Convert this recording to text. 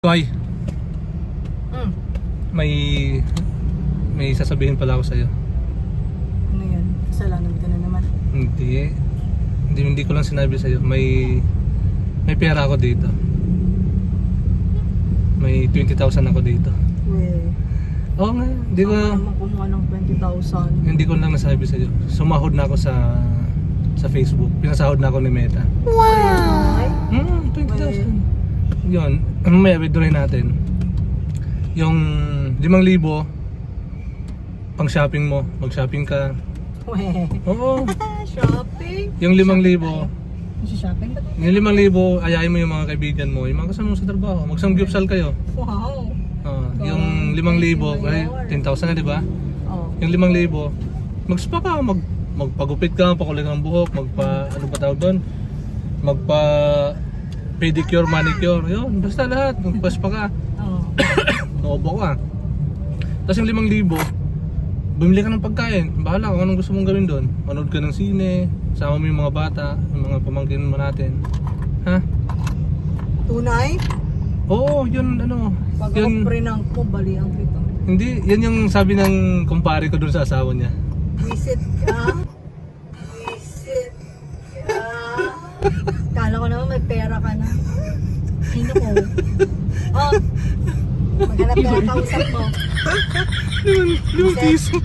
Koy, Mm. may may sasabihin pala ako sa'yo. Ano yan? Kasalanan ka na naman. Hindi. Hindi, hindi ko lang sinabi sa'yo. May may pera ako dito. May 20,000 ako dito. Weh. Oo nga, hindi ko naman kumuha ng 20,000? hindi ko lang nasabi sa'yo. Sumahod na ako sa sa Facebook. Pinasahod na ako ni Meta. Wow! 20,000. Yun, mamaya withdrawin natin. Yung 5,000 pang shopping mo, mag-shopping ka. Weh. Oo. Shopping? Yung 5,000 Shopping ka Yung limang libo, ayayin mo yung mga kaibigan mo, yung mga kasama mo sa trabaho. Magsamgyupsal kayo. Wow! Ah, yung limang libo, ay 10,000 na di ba? Oh. Yung limang libo, magspa ka, mag, magpagupit ka, pakulit ng buhok, magpa, ano ba tawag doon? Magpa pedicure, manicure, yun, basta lahat, magpaspa ka, Oh. noobo ka. Tapos yung limang libo, bumili ka ng pagkain, bahala kung anong gusto mong gawin doon. Manood ka ng sine, sama mo yung mga bata, yung mga pamangkin mo natin. Ha? Tunay? Oo, yun ano. Pag Yun, prinang ko, baliang kita. hindi, yan yung sabi ng kumpare ko doon sa asawa niya. Visit ka? Visit ka? Kala ko naman may pera ka na. Sino ko? Oh! Maghanap ka ng kausap mo. Limang, piso.